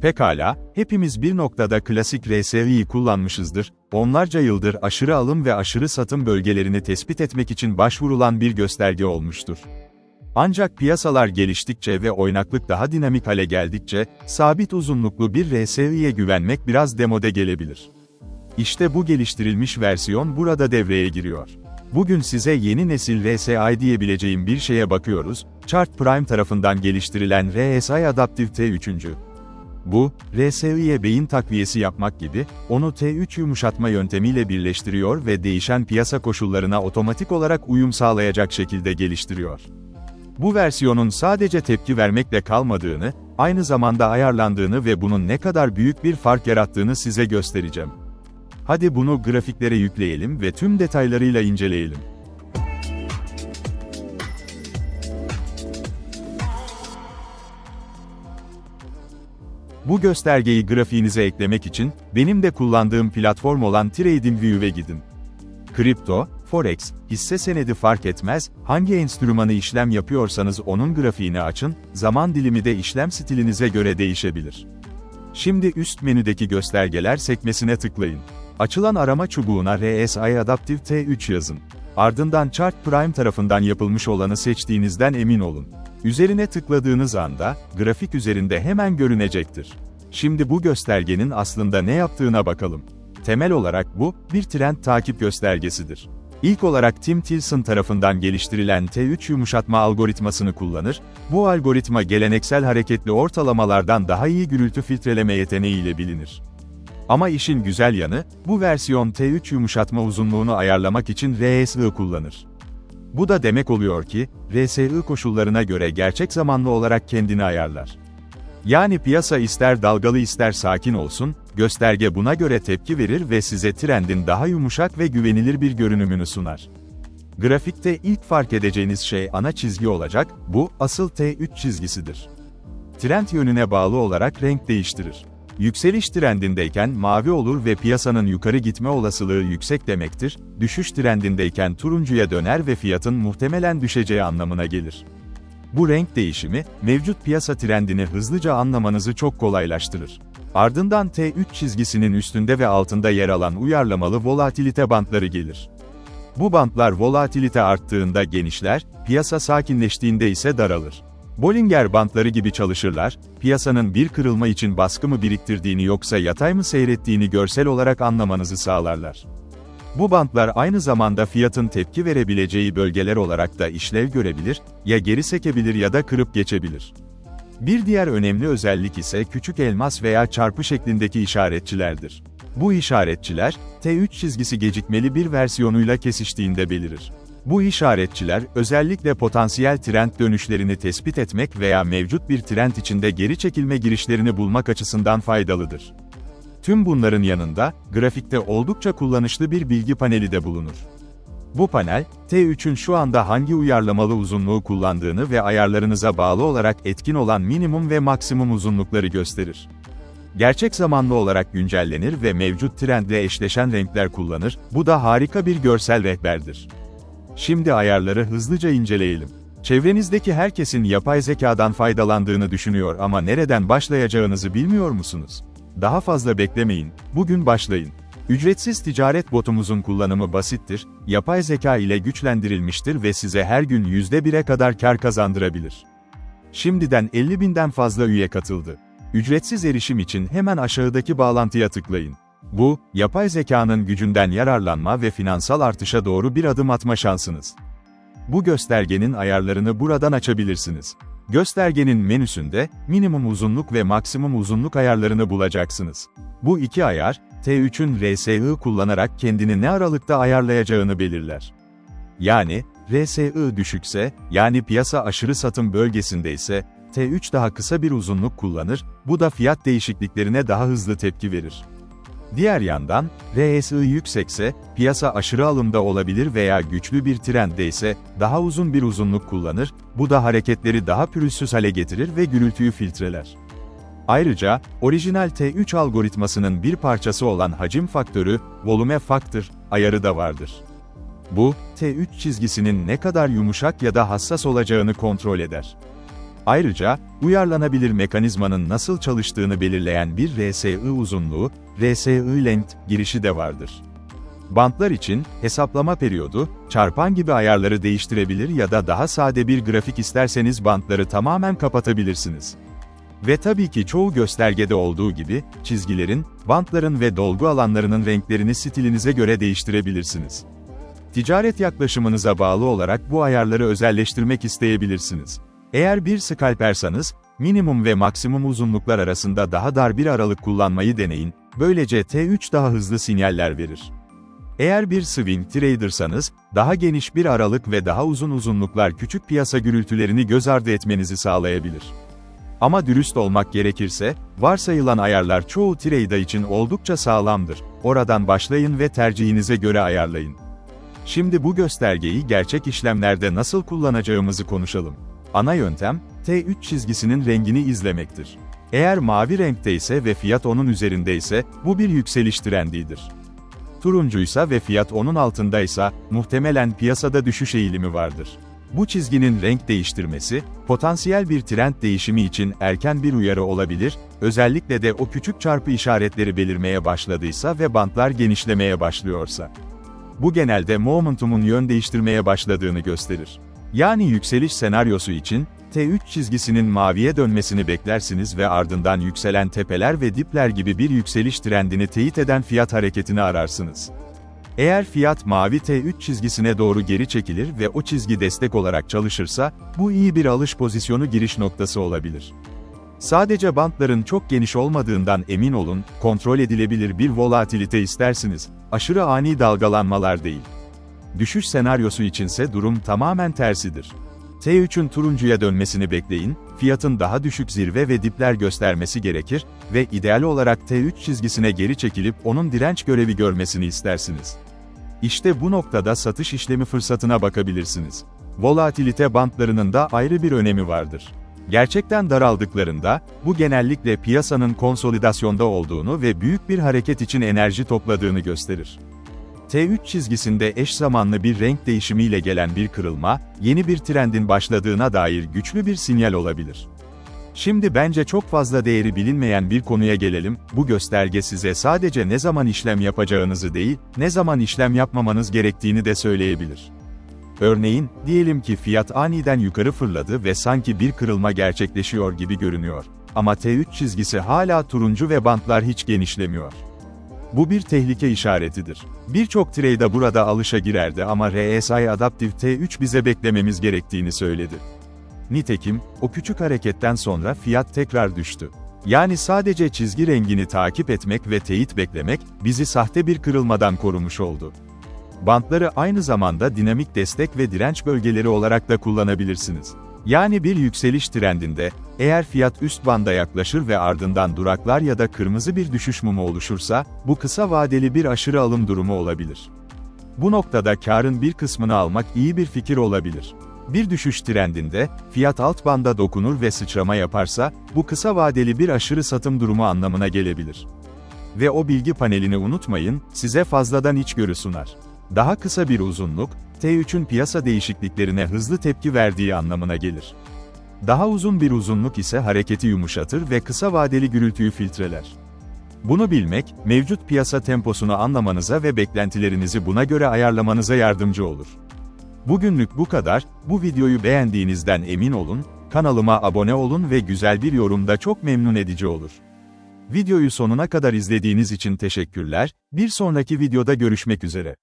Pekala, hepimiz bir noktada klasik RSI'yi kullanmışızdır, onlarca yıldır aşırı alım ve aşırı satım bölgelerini tespit etmek için başvurulan bir gösterge olmuştur. Ancak piyasalar geliştikçe ve oynaklık daha dinamik hale geldikçe, sabit uzunluklu bir RSI'ye güvenmek biraz demode gelebilir. İşte bu geliştirilmiş versiyon burada devreye giriyor. Bugün size yeni nesil RSI diyebileceğim bir şeye bakıyoruz, Chart Prime tarafından geliştirilen RSI Adaptive T3. Bu, RSI'ye beyin takviyesi yapmak gibi, onu T3 yumuşatma yöntemiyle birleştiriyor ve değişen piyasa koşullarına otomatik olarak uyum sağlayacak şekilde geliştiriyor. Bu versiyonun sadece tepki vermekle kalmadığını, aynı zamanda ayarlandığını ve bunun ne kadar büyük bir fark yarattığını size göstereceğim. Hadi bunu grafiklere yükleyelim ve tüm detaylarıyla inceleyelim. Bu göstergeyi grafiğinize eklemek için, benim de kullandığım platform olan TradingView'e gidin. Kripto, Forex, hisse senedi fark etmez, hangi enstrümanı işlem yapıyorsanız onun grafiğini açın, zaman dilimi de işlem stilinize göre değişebilir. Şimdi üst menüdeki göstergeler sekmesine tıklayın. Açılan arama çubuğuna RSI Adaptive T3 yazın. Ardından Chart Prime tarafından yapılmış olanı seçtiğinizden emin olun. Üzerine tıkladığınız anda, grafik üzerinde hemen görünecektir. Şimdi bu göstergenin aslında ne yaptığına bakalım. Temel olarak bu, bir trend takip göstergesidir. İlk olarak Tim Tilson tarafından geliştirilen T3 yumuşatma algoritmasını kullanır, bu algoritma geleneksel hareketli ortalamalardan daha iyi gürültü filtreleme yeteneğiyle bilinir. Ama işin güzel yanı, bu versiyon T3 yumuşatma uzunluğunu ayarlamak için RSI kullanır. Bu da demek oluyor ki, RSI koşullarına göre gerçek zamanlı olarak kendini ayarlar. Yani piyasa ister dalgalı ister sakin olsun, gösterge buna göre tepki verir ve size trendin daha yumuşak ve güvenilir bir görünümünü sunar. Grafikte ilk fark edeceğiniz şey ana çizgi olacak, bu, asıl T3 çizgisidir. Trend yönüne bağlı olarak renk değiştirir. Yükseliş trendindeyken mavi olur ve piyasanın yukarı gitme olasılığı yüksek demektir, düşüş trendindeyken turuncuya döner ve fiyatın muhtemelen düşeceği anlamına gelir. Bu renk değişimi, mevcut piyasa trendini hızlıca anlamanızı çok kolaylaştırır. Ardından T3 çizgisinin üstünde ve altında yer alan uyarlamalı volatilite bantları gelir. Bu bantlar volatilite arttığında genişler, piyasa sakinleştiğinde ise daralır. Bollinger bantları gibi çalışırlar, piyasanın bir kırılma için baskı mı biriktirdiğini yoksa yatay mı seyrettiğini görsel olarak anlamanızı sağlarlar. Bu bantlar aynı zamanda fiyatın tepki verebileceği bölgeler olarak da işlev görebilir, ya geri sekebilir ya da kırıp geçebilir. Bir diğer önemli özellik ise küçük elmas veya çarpı şeklindeki işaretçilerdir. Bu işaretçiler, T3 çizgisi gecikmeli bir versiyonuyla kesiştiğinde belirir. Bu işaretçiler, özellikle potansiyel trend dönüşlerini tespit etmek veya mevcut bir trend içinde geri çekilme girişlerini bulmak açısından faydalıdır. Tüm bunların yanında, grafikte oldukça kullanışlı bir bilgi paneli de bulunur. Bu panel, T3'ün şu anda hangi uyarlamalı uzunluğu kullandığını ve ayarlarınıza bağlı olarak etkin olan minimum ve maksimum uzunlukları gösterir. Gerçek zamanlı olarak güncellenir ve mevcut trendle eşleşen renkler kullanır, bu da harika bir görsel rehberdir. Şimdi ayarları hızlıca inceleyelim. Çevrenizdeki herkesin yapay zekadan faydalandığını düşünüyor ama nereden başlayacağınızı bilmiyor musunuz? Daha fazla beklemeyin, bugün başlayın. Ücretsiz ticaret botumuzun kullanımı basittir, yapay zeka ile güçlendirilmiştir ve size her gün %1'e kadar kar kazandırabilir. Şimdiden 50 binden fazla üye katıldı. Ücretsiz erişim için hemen aşağıdaki bağlantıya tıklayın. Bu, yapay zekanın gücünden yararlanma ve finansal artışa doğru bir adım atma şansınız. Bu göstergenin ayarlarını buradan açabilirsiniz. Göstergenin menüsünde, minimum uzunluk ve maksimum uzunluk ayarlarını bulacaksınız. Bu iki ayar, T3'ün RSI kullanarak kendini ne aralıkta ayarlayacağını belirler. Yani, RSI düşükse, yani piyasa aşırı satım bölgesindeyse, T3 daha kısa bir uzunluk kullanır, bu da fiyat değişikliklerine daha hızlı tepki verir. Diğer yandan, RSI yüksekse, piyasa aşırı alımda olabilir veya güçlü bir trendde ise, daha uzun bir uzunluk kullanır, bu da hareketleri daha pürüzsüz hale getirir ve gürültüyü filtreler. Ayrıca, orijinal T3 algoritmasının bir parçası olan hacim faktörü, volume factor, ayarı da vardır. Bu, T3 çizgisinin ne kadar yumuşak ya da hassas olacağını kontrol eder. Ayrıca, uyarlanabilir mekanizmanın nasıl çalıştığını belirleyen bir RSI uzunluğu, RSI length girişi de vardır. Bantlar için, hesaplama periyodu, çarpan gibi ayarları değiştirebilir ya da daha sade bir grafik isterseniz bantları tamamen kapatabilirsiniz. Ve tabii ki çoğu göstergede olduğu gibi, çizgilerin, bantların ve dolgu alanlarının renklerini stilinize göre değiştirebilirsiniz. Ticaret yaklaşımınıza bağlı olarak bu ayarları özelleştirmek isteyebilirsiniz. Eğer bir skalpersanız, minimum ve maksimum uzunluklar arasında daha dar bir aralık kullanmayı deneyin, böylece T3 daha hızlı sinyaller verir. Eğer bir swing trader'sanız, daha geniş bir aralık ve daha uzun uzunluklar küçük piyasa gürültülerini göz ardı etmenizi sağlayabilir. Ama dürüst olmak gerekirse, varsayılan ayarlar çoğu trader için oldukça sağlamdır. Oradan başlayın ve tercihinize göre ayarlayın. Şimdi bu göstergeyi gerçek işlemlerde nasıl kullanacağımızı konuşalım. Ana yöntem, T3 çizgisinin rengini izlemektir. Eğer mavi renkte ise ve fiyat onun üzerindeyse, bu bir yükseliş trendidir. Turuncuysa ve fiyat onun altındaysa, muhtemelen piyasada düşüş eğilimi vardır. Bu çizginin renk değiştirmesi, potansiyel bir trend değişimi için erken bir uyarı olabilir, özellikle de o küçük çarpı işaretleri belirmeye başladıysa ve bantlar genişlemeye başlıyorsa. Bu genelde momentumun yön değiştirmeye başladığını gösterir. Yani yükseliş senaryosu için, T3 çizgisinin maviye dönmesini beklersiniz ve ardından yükselen tepeler ve dipler gibi bir yükseliş trendini teyit eden fiyat hareketini ararsınız. Eğer fiyat mavi T3 çizgisine doğru geri çekilir ve o çizgi destek olarak çalışırsa, bu iyi bir alış pozisyonu giriş noktası olabilir. Sadece bantların çok geniş olmadığından emin olun, kontrol edilebilir bir volatilite istersiniz, aşırı ani dalgalanmalar değil. Düşüş senaryosu içinse durum tamamen tersidir. T3'ün turuncuya dönmesini bekleyin, fiyatın daha düşük zirve ve dipler göstermesi gerekir ve ideal olarak T3 çizgisine geri çekilip onun direnç görevi görmesini istersiniz. İşte bu noktada satış işlemi fırsatına bakabilirsiniz. Volatilite bantlarının da ayrı bir önemi vardır. Gerçekten daraldıklarında, bu genellikle piyasanın konsolidasyonda olduğunu ve büyük bir hareket için enerji topladığını gösterir. T3 çizgisinde eş zamanlı bir renk değişimiyle gelen bir kırılma, yeni bir trendin başladığına dair güçlü bir sinyal olabilir. Şimdi bence çok fazla değeri bilinmeyen bir konuya gelelim, bu gösterge size sadece ne zaman işlem yapacağınızı değil, ne zaman işlem yapmamanız gerektiğini de söyleyebilir. Örneğin, diyelim ki fiyat aniden yukarı fırladı ve sanki bir kırılma gerçekleşiyor gibi görünüyor. Ama T3 çizgisi hala turuncu ve bantlar hiç genişlemiyor. Bu bir tehlike işaretidir. Birçok trader burada alışa girerdi ama RSI Adaptive T3 bize beklememiz gerektiğini söyledi. Nitekim, o küçük hareketten sonra fiyat tekrar düştü. Yani sadece çizgi rengini takip etmek ve teyit beklemek, bizi sahte bir kırılmadan korumuş oldu. Bantları aynı zamanda dinamik destek ve direnç bölgeleri olarak da kullanabilirsiniz. Yani bir yükseliş trendinde, eğer fiyat üst banda yaklaşır ve ardından duraklar ya da kırmızı bir düşüş mumu oluşursa, bu kısa vadeli bir aşırı alım durumu olabilir. Bu noktada karın bir kısmını almak iyi bir fikir olabilir. Bir düşüş trendinde, fiyat alt banda dokunur ve sıçrama yaparsa, bu kısa vadeli bir aşırı satım durumu anlamına gelebilir. Ve o bilgi panelini unutmayın, size fazladan içgörü sunar. Daha kısa bir uzunluk, T3'ün piyasa değişikliklerine hızlı tepki verdiği anlamına gelir. Daha uzun bir uzunluk ise hareketi yumuşatır ve kısa vadeli gürültüyü filtreler. Bunu bilmek, mevcut piyasa temposunu anlamanıza ve beklentilerinizi buna göre ayarlamanıza yardımcı olur. Bugünlük bu kadar, bu videoyu beğendiğinizden emin olun, kanalıma abone olun ve güzel bir yorumda çok memnun edici olur. Videoyu sonuna kadar izlediğiniz için teşekkürler, bir sonraki videoda görüşmek üzere.